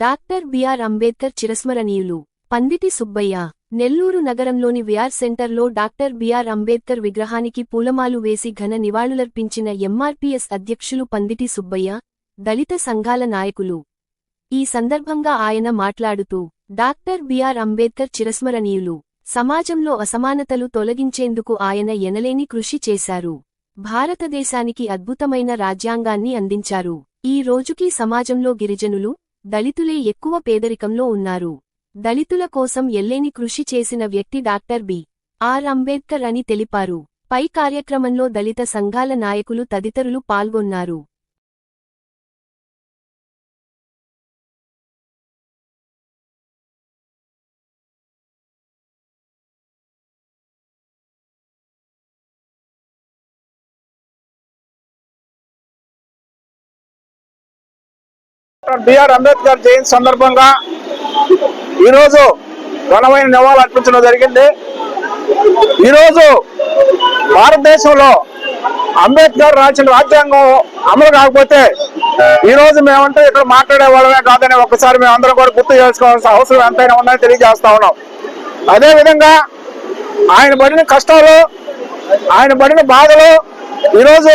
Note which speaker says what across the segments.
Speaker 1: Doctor BR Ambedkar చిరస్మరణీయులు. పందిటి సుబ్బయ్య నెల్లూరు నగరంలోని VR సెంటర్లో డాక్టర్ బిఆర్ అంబేద్కర్ విగ్రహానికి పూలమాలు వేసి ఘన నివాళులర్పించిన ఎంఆర్పీఎస్ అధ్యక్షులు పందిటి సుబ్బయ్య దళిత సంఘాల నాయకులు. ఈ సందర్భంగా ఆయన మాట్లాడుతూ డాక్టర్ బిఆర్ అంబేద్కర్ చిరస్మరణీయులు. సమాజంలో అసమానతలు తొలగించేందుకు ఆయన ఎనలేని కృషి చేశారు. భారతదేశానికి అద్భుతమైన రాజ్యాంగాన్ని అందించారు. ఈ రోజుకీ సమాజంలో గిరిజనులు దళితులే ఎక్కువ పేదరికంలో ఉన్నారు. దళితుల కోసం ఎల్లేని కృషి చేసిన వ్యక్తి డాక్టర్ బి. ఆర్. అంబేద్కర్ అని తెలిపారు. పై కార్యక్రమంలో దళిత సంఘాల నాయకులు తదితరులు పాల్గొన్నారు.
Speaker 2: డాక్టర్ బిఆర్ అంబేద్కర్ జయంతి సందర్భంగా ఈరోజు ఘనమైన నివాళులు అర్పించడం జరిగింది. ఈరోజు భారతదేశంలో అంబేద్కర్ రాసిన రాజ్యాంగం అమలు కాకపోతే ఈ రోజు మేమంటే ఇక్కడ మాట్లాడే వాళ్ళమే కాదని ఒకసారి మేమందరం కూడా గుర్తు చేసుకోవాల్సిన అవసరం ఎంతైనా ఉందని తెలియజేస్తా ఉన్నాం. అదే విధంగా ఆయన పడిన కష్టాలు ఆయన పడిన బాధలు ఈరోజు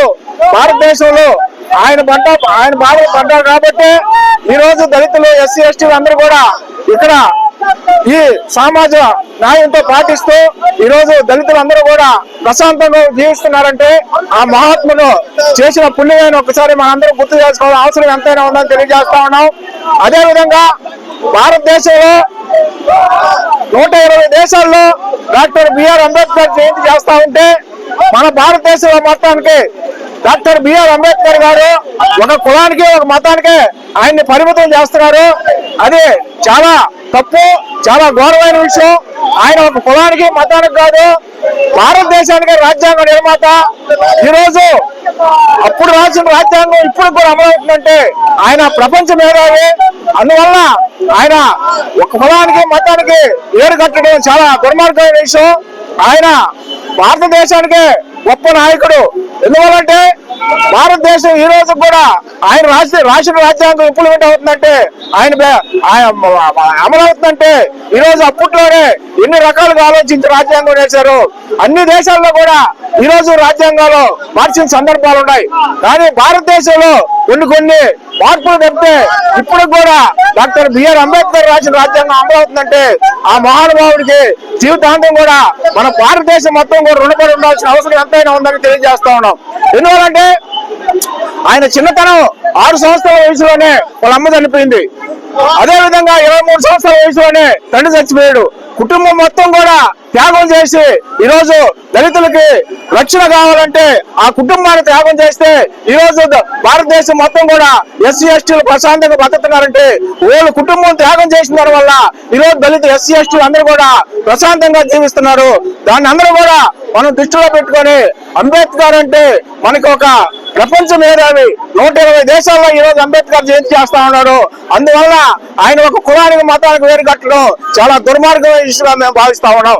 Speaker 2: భారతదేశంలో ఆయన పడ్డ ఆయన బాధలు పడ్డారు కాబట్టి ఈ రోజు దళితులు ఎస్సీ ఎస్టీలు అందరూ కూడా ఇక్కడ ఈ సమాజ న్యాయంతో పాటిస్తూ ఈ రోజు దళితులందరూ కూడా ప్రశాంతంగా జీవిస్తున్నారంటే ఆ మహాత్మును చేసిన పుణ్యమైన ఒకసారి మనందరూ గుర్తు చేసుకోవాల్సిన అవసరం ఎంతైనా ఉందని తెలియజేస్తా ఉన్నాం. అదే విధంగా భారతదేశంలో నూట ఇరవై దేశాల్లో డాక్టర్ బిఆర్ అంబేద్కర్ జయంతి చేస్తా ఉంటే మన భారతదేశంలో మొత్తానికి డాక్టర్ బిఆర్ అంబేద్కర్ గారు ఒక కులానికి ఒక మతానికి ఆయన్ని పరిమితం చేస్తున్నారు. అది చాలా తప్పు చాలా ఘోరమైన విషయం. ఆయన ఒక కులానికి మతానికి కాదు భారతదేశానికి రాజ్యాంగ నిర్మాత. ఈరోజు అప్పుడు రాసిన రాజ్యాంగం ఇప్పుడు కూడా అమలవుతుందంటే ఆయన ప్రపంచ మేధావి అందువల్ల ఆయన ఒక కులానికి మతానికి ఏడు కట్టడం చాలా దుర్మార్గమైన విషయం. ఆయన భారతదేశానికి గొప్ప నాయకుడు. ఎందువల్లంటే భారతదేశం ఈ రోజు కూడా ఆయన రాసి రాసిన రాజ్యాంగం ఇంప్లిమెంట్ అవుతుందంటే ఆయన ఆయన అమలవుతుందంటే ఈ రోజు అప్పట్లోనే ఎన్ని రకాలుగా ఆలోచించి రాజ్యాంగం వేశారు అన్ని దేశాల్లో కూడా ఈ రోజు రాజ్యాంగాలు మార్చిన సందర్భాలు ఉన్నాయి. కానీ భారతదేశంలో కొన్ని కొన్ని మార్పులు తప్పితే ఇప్పుడు కూడా డాక్టర్ బిఆర్ అంబేద్కర్ రాసిన రాజ్యాంగం అమలవుతుందంటే ఆ మహానుభావుడికి జీవితాంతం కూడా మన భారతదేశం మొత్తం కూడా రుణపడి ఉండాల్సిన అవసరం ఎంతైనా ఉందని తెలియజేస్తా ఉన్నాం. ఎందువల్లంటే ఆయన చిన్నతనం ఆరు సంవత్సరాల వయసులోనే వాళ్ళ అమ్మ చనిపోయింది. అదే విధంగా ఇరవై మూడు సంవత్సరాల వయసులోనే తండ్రి చచ్చిపోయాడు. కుటుంబం మొత్తం కూడా త్యాగం చేసి ఈరోజు దళితులకి రక్షణ కావాలంటే ఆ కుటుంబాన్ని త్యాగం చేస్తే ఈరోజు భారతదేశం మొత్తం కూడా ఎస్సీ ఎస్టీలు ప్రశాంతంగా బతుకుతున్నారంటే వాళ్ళు కుటుంబం త్యాగం చేసిన దాని వల్ల ఈ రోజు దళిత ఎస్సీ ఎస్టీలు అందరూ కూడా ప్రశాంతంగా జీవిస్తున్నారు. దాన్ని అందరూ కూడా మనం దృష్టిలో పెట్టుకొని అంబేద్కర్ అంటే మనకి ఒక ప్రపంచ మేధావి నూట ఇరవై దేశాల్లో ఈ రోజు అంబేద్కర్ జయంతి చేస్తా ఉన్నాడు. అందువల్ల ఆయన ఒక కులానికి మతానికి వేరు కట్టడం చాలా దుర్మార్గమైన విషయంగా మేము భావిస్తా ఉన్నాం.